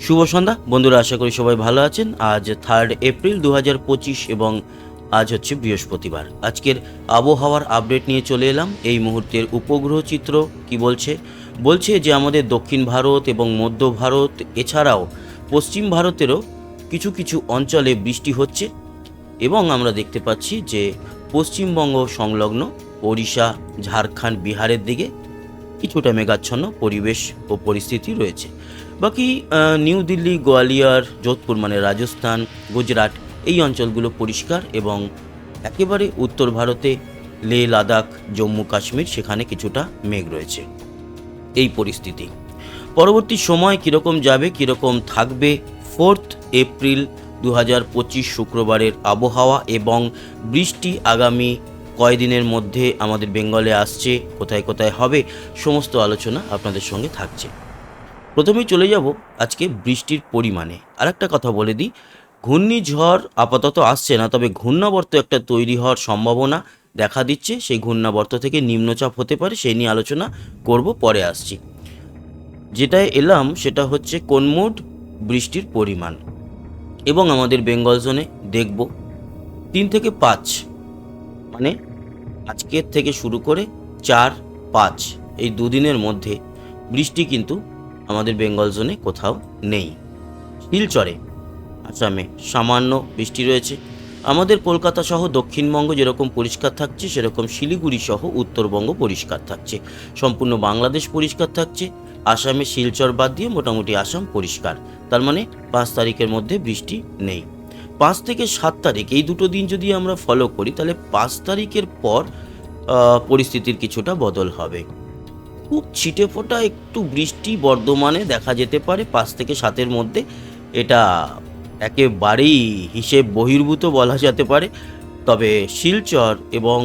শুভ সন্ধ্যা। বন্ধুরা, আশা করি সবাই ভালো আছেন। আজ থার্ড এপ্রিল দু এবং আজ হচ্ছে বৃহস্পতিবার। আজকের আবহাওয়ার আপডেট নিয়ে চলে এলাম। এই মুহূর্তের উপগ্রহ চিত্র কি বলছে? বলছে যে আমাদের দক্ষিণ ভারত এবং মধ্য ভারত, এছাড়াও পশ্চিম ভারতেরও কিছু কিছু অঞ্চলে বৃষ্টি হচ্ছে এবং আমরা দেখতে পাচ্ছি যে পশ্চিমবঙ্গ সংলগ্ন ওড়িশা, ঝাড়খণ্ড, বিহারের দিকে কিছুটা মেঘাচ্ছন্ন পরিবেশ ও পরিস্থিতি রয়েছে। বাকি নিউ দিল্লি, গোয়ালিয়র, যোধপুর মানে রাজস্থান, গুজরাট এই অঞ্চলগুলো পরিষ্কার এবং একেবারে উত্তর ভারতে লে, লাদাখ, জম্মু, কাশ্মীর সেখানে কিছুটা মেঘ রয়েছে। এই পরিস্থিতি। পরবর্তী সময় কীরকম যাবে, কীরকম থাকবে, ফোর্থ এপ্রিল দু হাজার পঁচিশ শুক্রবারের আবহাওয়া এবং বৃষ্টি আগামী কয়দিনের মধ্যে আমাদের বেঙ্গলে আসছে, কোথায় কোথায় হবে, সমস্ত আলোচনা আপনাদের সঙ্গে থাকছে। প্রথমেই চলে যাব আজকে বৃষ্টির পরিমাণে। আর একটা কথা বলে দিই, ঘূর্ণিঝড় আপাতত আসছে না, তবে ঘূর্ণাবর্ত একটা তৈরি হওয়ার সম্ভাবনা দেখা দিচ্ছে। সেই ঘূর্ণাবর্ত থেকে নিম্নচাপ হতে পারে সেই নিয়ে আলোচনা করব, পরে আসছি। যেটায় এলাম সেটা হচ্ছে কোন মোড বৃষ্টির পরিমাণ। এবং আমাদের বেঙ্গল জোনে দেখব, তিন থেকে পাঁচ মানে আজকের থেকে শুরু করে চার, পাঁচ, এই দুদিনের মধ্যে বৃষ্টি কিন্তু আমাদের বেঙ্গল জোনে কোথাও নেই। শিলচরে আসামে সামান্য বৃষ্টি রয়েছে। আমাদের কলকাতা সহ দক্ষিণবঙ্গ যেরকম পরিষ্কার থাকছে, সেরকম শিলিগুড়ি সহ উত্তরবঙ্গ পরিষ্কার থাকছে। সম্পূর্ণ বাংলাদেশ পরিষ্কার থাকছে। আসামে শিলচর বাদ দিয়ে মোটামুটি আসাম পরিষ্কার। তার মানে পাঁচ তারিখের মধ্যে বৃষ্টি নেই। পাঁচ থেকে সাত তারিখ, এই দুটো দিন যদি আমরা ফলো করি, তাহলে পাঁচ তারিখের পর পরিস্থিতির কিছুটা বদল হবে। খুব ছিটে ফোটা একটু বৃষ্টি বর্ধমানে দেখা যেতে পারে, পাঁচ থেকে সাতের মধ্যে। এটা একেবারেই হিসেব বহির্ভূত বলা যেতে পারে। তবে শিলচর এবং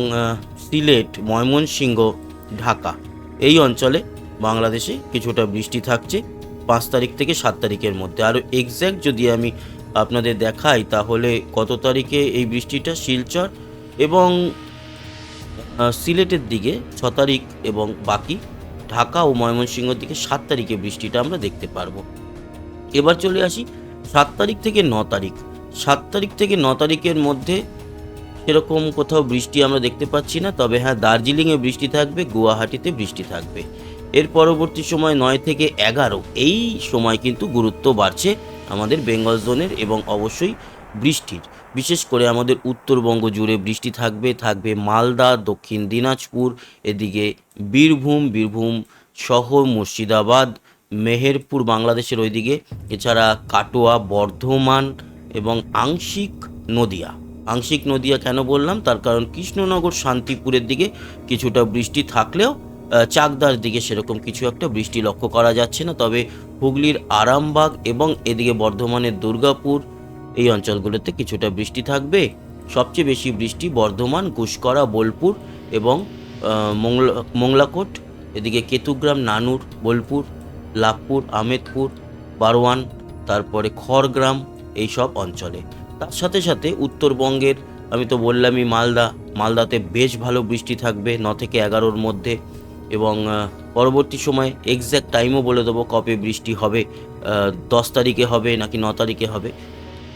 সিলেট, ময়মনসিংহ, ঢাকা এই অঞ্চলে বাংলাদেশে কিছুটা বৃষ্টি থাকছে পাঁচ তারিখ থেকে সাত তারিখের মধ্যে। আরও এক্স্যাক্ট যদি আমি আপনাদের দেখাই, তাহলে কত তারিখে এই বৃষ্টিটা শিলচর এবং সিলেটের দিকে, ছ তারিখ এবং বাকি ঢাকা ও ময়মনসিংহের দিকে সাত তারিখে বৃষ্টিটা আমরা দেখতে পারব। এবার চলে আসি সাত তারিখ থেকে ন তারিখ। সাত তারিখ থেকে ন তারিখের মধ্যে সেরকম কোথাও বৃষ্টি আমরা দেখতে পাচ্ছি না, তবে হ্যাঁ দার্জিলিংয়ে বৃষ্টি থাকবে, গুয়াহাটিতে বৃষ্টি থাকবে। এর পরবর্তী সময় নয় থেকে এগারো, এই সময় কিন্তু গুরুত্ব বাড়ছে আমাদের বেঙ্গল জোনের এবং অবশ্যই বৃষ্টির। বিশেষ করে আমাদের উত্তরবঙ্গ জুড়ে বৃষ্টি থাকবে থাকবে মালদা, দক্ষিণ দিনাজপুর, এদিকে বীরভূম বীরভূম সহ মুর্শিদাবাদ, মেহেরপুর, বাংলাদেশের ওইদিকে, এছাড়া কাটোয়া, বর্ধমান এবং আংশিক নদিয়া। আংশিক নদিয়া কেন বললাম? তার কারণ কৃষ্ণনগর, শান্তিপুরের দিকে কিছুটা বৃষ্টি থাকলেও চাকদার দিকে সেরকম কিছু একটা বৃষ্টি লক্ষ্য করা যাচ্ছে না। তবে হুগলির আরামবাগ এবং এদিকে বর্ধমানের দুর্গাপুর এই অঞ্চলগুলোতে কিছুটা বৃষ্টি থাকবে। সবচেয়ে বেশি বৃষ্টি বর্ধমান ঘুষকরা বোলপুর এবং মোংলা, মোংলাকোট, এদিকে কেতুগ্রাম, নানুর, বোলপুর, লাভপুর, আমেদপুর বারওয়ান তারপরে খড়গ্রাম এইসব অঞ্চলে। তার সাথে সাথে উত্তরবঙ্গের, আমি তো বললামই মালদা, মালদাতে বেশ ভালো বৃষ্টি থাকবে ন থেকে এগারোর মধ্যে এবং পরবর্তী সময় এক্স্যাক্ট টাইমও বলে দেবো কবে বৃষ্টি হবে দশ তারিখে হবে নাকি ন তারিখে হবে।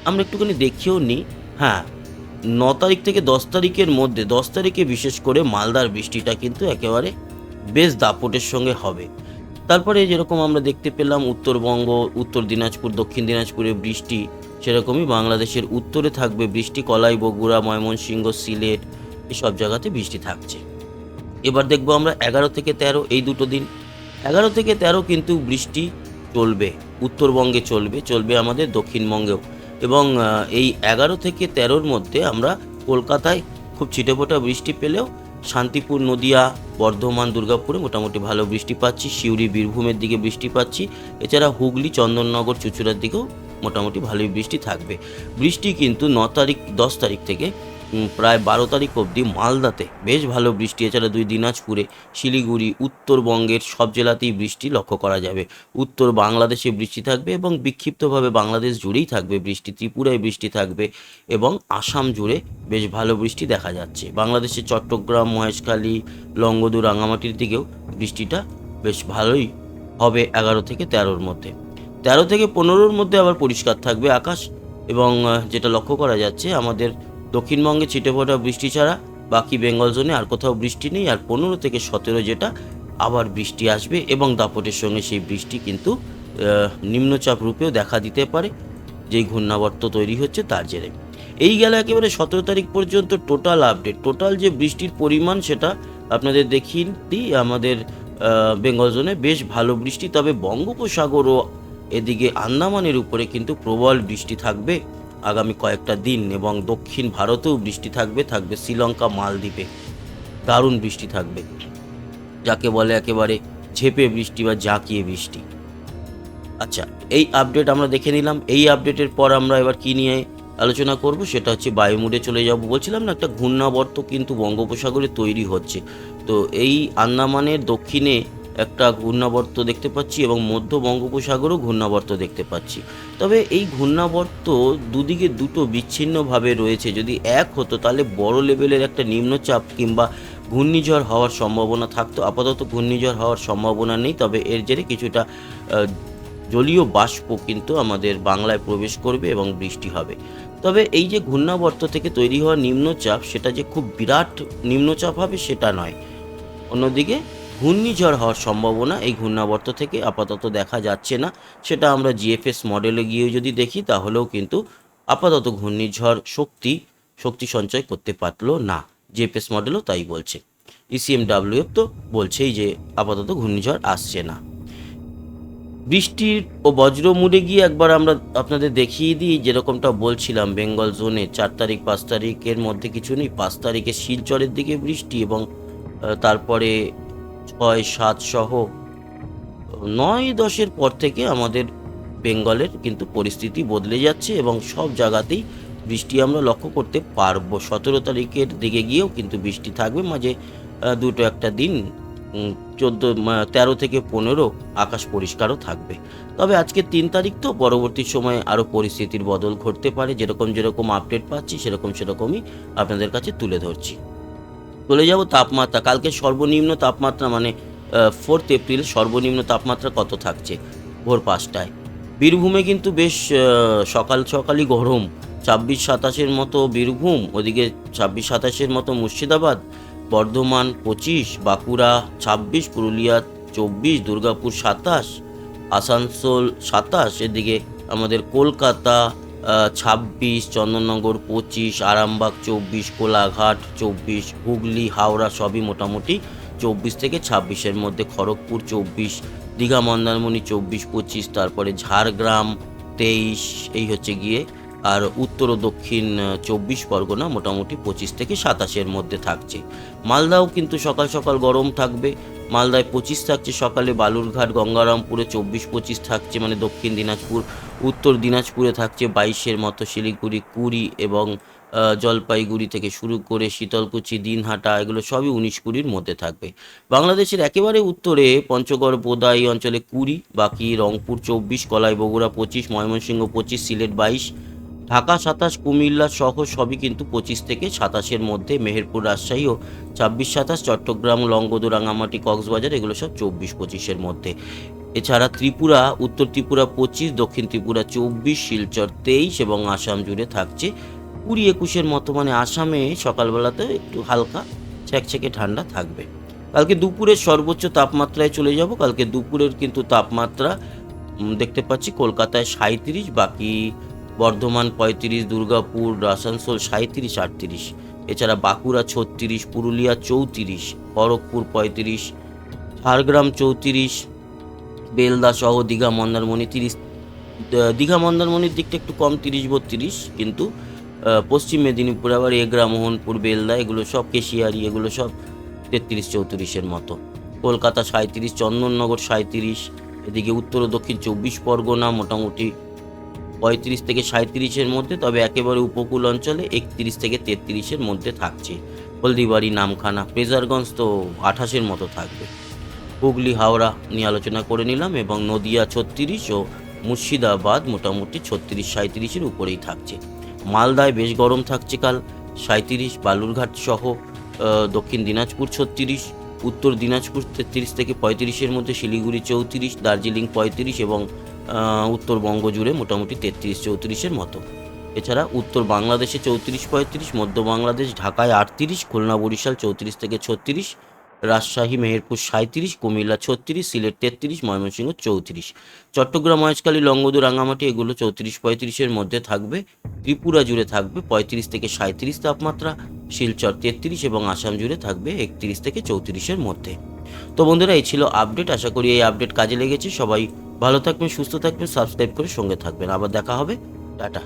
আমরা একটুখানি দেখিয়েও নিই হ্যাঁ ন তারিখ থেকে দশ তারিখের মধ্যে, দশ তারিখে বিশেষ করে মালদার বৃষ্টিটা কিন্তু একেবারে বেশ দাপটের সঙ্গে হবে। তারপরে যেরকম আমরা দেখতে পেলাম উত্তরবঙ্গ, উত্তর দিনাজপুর, দক্ষিণ দিনাজপুরে বৃষ্টি, সেরকমই বাংলাদেশের উত্তরে থাকবে বৃষ্টি, কলাই, বগুড়া, ময়মনসিংহ, সিলেট, এসব জায়গাতে বৃষ্টি থাকছে। এবার দেখব আমরা এগারো থেকে তেরো, এই দুটো দিন। এগারো থেকে তেরো কিন্তু বৃষ্টি চলবে, উত্তরবঙ্গে চলবে চলবে আমাদের দক্ষিণবঙ্গেও। এবং এই এগারো থেকে তেরোর মধ্যে আমরা কলকাতায় খুব ছিটেফোটা বৃষ্টি পেলেও শান্তিপুর, নদিয়া, বর্ধমান, দুর্গাপুরে মোটামুটি ভালো বৃষ্টি পাচ্ছি। সিউড়ি, বীরভূমের দিকে বৃষ্টি পাচ্ছি। এছাড়া হুগলি, চন্দননগর, চুচুড়ার দিকেও মোটামুটি ভালোই বৃষ্টি থাকবে। বৃষ্টি কিন্তু ন তারিখ, দশ তারিখ থেকে প্রায় বারো তারিখ অবধি মালদাতে। বেশ ভালো বৃষ্টি এছাড়া দুই দিনাজপুরে, শিলিগুড়ি, উত্তরবঙ্গের সব জেলাতেই বৃষ্টি লক্ষ্য করা যাবে। উত্তর বাংলাদেশে বৃষ্টি থাকবে এবং বিক্ষিপ্তভাবে বাংলাদেশ জুড়েই থাকবে বৃষ্টি, ত্রিপুরায় বৃষ্টি থাকবে এবং আসাম জুড়ে বেশ ভালো বৃষ্টি দেখা যাচ্ছে। বাংলাদেশের চট্টগ্রাম, মহেশখালী লঙ্গদু রাঙামাটির দিকেও বৃষ্টিটা বেশ ভালোই হবে এগারো থেকে তেরোর মধ্যে। তেরো থেকে পনেরোর মধ্যে আবার পরিষ্কার থাকবে আকাশ এবং যেটা লক্ষ্য করা যাচ্ছে আমাদের দক্ষিণবঙ্গে ছিটেফোঁটা বৃষ্টি ছাড়া বাকি বেঙ্গল জোনে আর কোথাও বৃষ্টি নেই, আর পনেরো থেকে সতেরো যেটা আবার বৃষ্টি আসবে এবং দাপটের সঙ্গে সেই বৃষ্টি কিন্তু নিম্নচাপ রূপেও দেখা দিতে পারে, যেই ঘূর্ণাবর্ত তৈরি হচ্ছে তার জেরে। এই গেল একেবারে সতেরো তারিখ পর্যন্ত টোটাল আপডেট। টোটাল যে বৃষ্টির পরিমাণ সেটা আপনাদের দিই আমাদের বেঙ্গল জোনে বেশ ভালো বৃষ্টি, তবে বঙ্গোপসাগর ও এদিকে আন্দামানের উপরে কিন্তু প্রবল বৃষ্টি থাকবে। আগামী কয়েকটা দিন এবং দক্ষিণ ভারতেও বৃষ্টি থাকবে থাকবে শ্রীলঙ্কা, মালদ্বীপে। দারুণ বৃষ্টি থাকবে। যাকে বলে একেবারে ঝেপে বৃষ্টি বা জাঁকিয়ে বৃষ্টি। আচ্ছা এই আপডেট আমরা দেখে নিলাম। এই আপডেটের পর আমরা এবার কী নিয়ে আলোচনা করব সেটা হচ্ছে বায়ুমুডে চলে যাব। বলছিলাম না, একটা ঘূর্ণাবর্ত কিন্তু বঙ্গোপসাগরে তৈরি হচ্ছে। তো এই আন্দামানের দক্ষিণে একটা ঘূর্ণাবর্ত দেখতে পাচ্ছি এবং মধ্য বঙ্গোপসাগরও ঘূর্ণাবর্ত দেখতে পাচ্ছি। তবে এই ঘূর্ণাবর্ত দুদিকে দুটো বিচ্ছিন্নভাবে রয়েছে। যদি এক হতো, তাহলে বড় লেভেলের একটা নিম্নচাপ কিংবা ঘূর্ণিঝড় হওয়ার সম্ভাবনা থাকতো। আপাতত ঘূর্ণিঝড় হওয়ার সম্ভাবনা নেই, তবে এর জেরে কিছুটা জলীয় বাষ্প কিন্তু আমাদের বাংলায় প্রবেশ করবে এবং বৃষ্টি হবে। তবে এই যে ঘূর্ণাবর্ত থেকে তৈরি হওয়া নিম্নচাপ, সেটা যে খুব বিরাট নিম্নচাপ হবে, সেটা নয়। অন্যদিকে ঘূর্ণিঝড় হওয়ার সম্ভাবনা এই ঘূর্ণাবর্ত থেকে আপাতত দেখা যাচ্ছে না। সেটা আমরা জিএফএস মডেলে গিয়ে যদি দেখি, তাহলেও কিন্তু আপাতত ঘূর্ণিঝড় শক্তি শক্তি সঞ্চয় করতে পারল না। জিএফএস মডেলও তাই বলছে। ইসিএম ডাব্লিউএফ তো বলছেই যে আপাতত ঘূর্ণিঝড় আসছে না। বৃষ্টির ও বজ্র মুড়ে গিয়ে একবার আমরা আপনাদের দেখিয়ে দিই, যেরকমটা বলছিলাম, বেঙ্গল জোনে চার তারিখ, পাঁচ তারিখের মধ্যে কিছু নেই। পাঁচ তারিখে শিলচরের দিকে বৃষ্টি এবং তারপরে ছয় সাত সহ নয় দশের পর থেকে আমাদের বেঙ্গলের কিন্তু পরিস্থিতি বদলে যাচ্ছে এবং সব জায়গাতেই বৃষ্টি আমরা লক্ষ্য করতে পারব। সতেরো তারিখের দিকে গিয়েও কিন্তু বৃষ্টি থাকবে। মাঝে দুটো একটা দিন চোদ্দ তেরো থেকে পনেরো আকাশ পরিষ্কারও থাকবে। তবে আজকে তিন তারিখ তো পরবর্তী সময়ে আরও পরিস্থিতির বদল ঘটতে পারে। যেরকম যেরকম আপডেট পাচ্ছি, সেরকম সেরকমই আপনাদের কাছে তুলে ধরছি। চলে যাব, তাপমাত্রা, কালকে সর্বনিম্ন তাপমাত্রা মানে ফোর্থ এপ্রিল সর্বনিম্ন তাপমাত্রা কত থাকছে? ভোর পাঁচটায়। বীরভূমে কিন্তু বেশ সকাল সকালই গরম। ছাব্বিশ সাতাশের মতো বীরভূম, ওদিকে ছাব্বিশ সাতাশের মতো মুর্শিদাবাদ, বর্ধমান পঁচিশ, বাঁকুড়া ছাব্বিশ, পুরুলিয়া চব্বিশ, দুর্গাপুর সাতাশ, আসানসোল সাতাশ, এদিকে আমাদের কলকাতা ছাব্বিশ, চন্দননগর পঁচিশ, আরামবাগ চব্বিশ, কোলাঘাট চব্বিশ, হুগলি, হাওড়া সবই মোটামুটি চব্বিশ থেকে ছাব্বিশের মধ্যে, খড়গপুর চব্বিশ, দীঘা, মন্দারমণি চব্বিশ, পঁচিশ, তারপরে ঝাড়গ্রাম তেইশ, এই হচ্ছে গিয়ে আর উত্তর ও দক্ষিণ চব্বিশ পরগনা মোটামুটি পঁচিশ থেকে সাতাশের মধ্যে থাকছে। মালদাও কিন্তু সকাল সকাল গরম থাকবে। মালদায় পঁচিশ থাকছে সকালে, বালুরঘাট, গঙ্গারামপুরে চব্বিশ, পঁচিশ থাকছে মানে দক্ষিণ দিনাজপুর, উত্তর দিনাজপুরে থাকছে বাইশের মতো শিলিগুড়ি, কুড়ি এবং জলপাইগুড়ি থেকে শুরু করে শীতলকুচি, দিনহাটা, এগুলো সবই উনিশ কুড়ির মধ্যে থাকবে। বাংলাদেশের একেবারে উত্তরে পঞ্চগড় বোদা এই অঞ্চলে কুড়ি, বাকি রংপুর চব্বিশ কলাই বগুড়া পঁচিশ, ময়মনসিংহ পঁচিশ, সিলেট বাইশ ঢাকা, সাতাশ, কুমিল্লা সহ সবই কিন্তু পঁচিশ থেকে সাতাশের মধ্যে মেহেরপুর, রাজশাহী ও ছাব্বিশ, সাতাশ, চট্টগ্রাম লংগদু রাঙামাটি কক্সবাজার এগুলো সব চব্বিশ, পঁচিশের মধ্যে। এছাড়া ত্রিপুরা, উত্তর ত্রিপুরা পঁচিশ, দক্ষিণ ত্রিপুরা চব্বিশ, শিলচর তেইশ এবং আসাম জুড়ে থাকছে কুড়ি একুশের মতো মানে আসামে সকালবেলাতে একটু হালকা ছ্যাকছ্যাকে ঠান্ডা থাকবে। কালকে দুপুরের সর্বোচ্চ তাপমাত্রায় চলে যাব। কালকে দুপুরের কিন্তু তাপমাত্রা দেখতে পাচ্ছি কলকাতায় সাঁত্রিশ বাকি বর্ধমান পঁয়ত্রিশ, দুর্গাপুর আসানসোল সাঁত্রিশ আটত্রিশ। এছাড়া বাঁকুড়া ছত্রিশ, পুরুলিয়া চৌত্রিশ, খড়গপুর পঁয়ত্রিশ, ঝাড়গ্রাম চৌত্রিশ, বেলদা সহ দীঘা মন্দারমণি তিরিশ। দীঘা মন্দারমণির দিকটা একটু কম, তিরিশ, বত্রিশ, কিন্তু পশ্চিম মেদিনীপুর, আবার এগরা, মোহনপুর, বেলদা, এগুলো সব কেশিয়ারি, এগুলো সব তেত্রিশ, চৌত্রিশের মতো। কলকাতা সাঁত্রিশ চন্দননগর সাঁত্রিশ এদিকে উত্তর ও দক্ষিণ চব্বিশ পরগনা, মোটামুটি পঁয়ত্রিশ থেকে সাঁত্রিশের মধ্যে, তবে একেবারে উপকূল অঞ্চলে একত্রিশ থেকে তেত্রিশের মধ্যে থাকছে। হলদিবাড়ি, নামখানা প্রেজারগঞ্জ তো আঠাশের মতো থাকবে। হুগলি, হাওড়া নিয়ে আলোচনা করে নিলাম এবং নদিয়া ছত্রিশ ও মুর্শিদাবাদ মোটামুটি ছত্রিশ সাঁত্রিশের উপরেই থাকছে। মালদায় বেশ গরম থাকছে কাল সাঁত্রিশ বালুরঘাট সহ দক্ষিণ দিনাজপুর ছত্রিশ, উত্তর দিনাজপুর তেত্রিশ থেকে পঁয়ত্রিশের মধ্যে, শিলিগুড়ি চৌত্রিশ, দার্জিলিং পঁয়ত্রিশ এবং উত্তরবঙ্গ জুড়ে মোটামুটি তেত্রিশ চৌত্রিশের মতো। এছাড়া উত্তর বাংলাদেশে চৌত্রিশ পঁয়ত্রিশ, মধ্য বাংলাদেশ, ঢাকায় আটত্রিশ, খুলনা, বরিশাল চৌত্রিশ থেকে ছত্রিশ, রাজশাহী, মেহেরপুর সাঁত্রিশ কুমিল্লা ছত্রিশ, সিলেট তেত্রিশ, ময়মনসিংহ চৌত্রিশ। চট্টগ্রাম, মহেশখালী লংগদু রাঙামাটি এগুলো চৌত্রিশ পঁয়ত্রিশের মধ্যে থাকবে। ত্রিপুরা জুড়ে থাকবে পঁয়ত্রিশ থেকে সাঁত্রিশ তাপমাত্রা। শিলচর তেত্রিশ এবং আসাম জুড়ে থাকবে একত্রিশ থেকে চৌত্রিশের মধ্যে। তো বন্ধুরা, এই ছিল আপডেট। আশা করি এই আপডেট কাজে লেগেছে। সবাই ভালো থাকবেন, সুস্থ থাকবেন, সাবস্ক্রাইব করে সঙ্গে থাকবেন। আবার দেখা হবে। টাটা।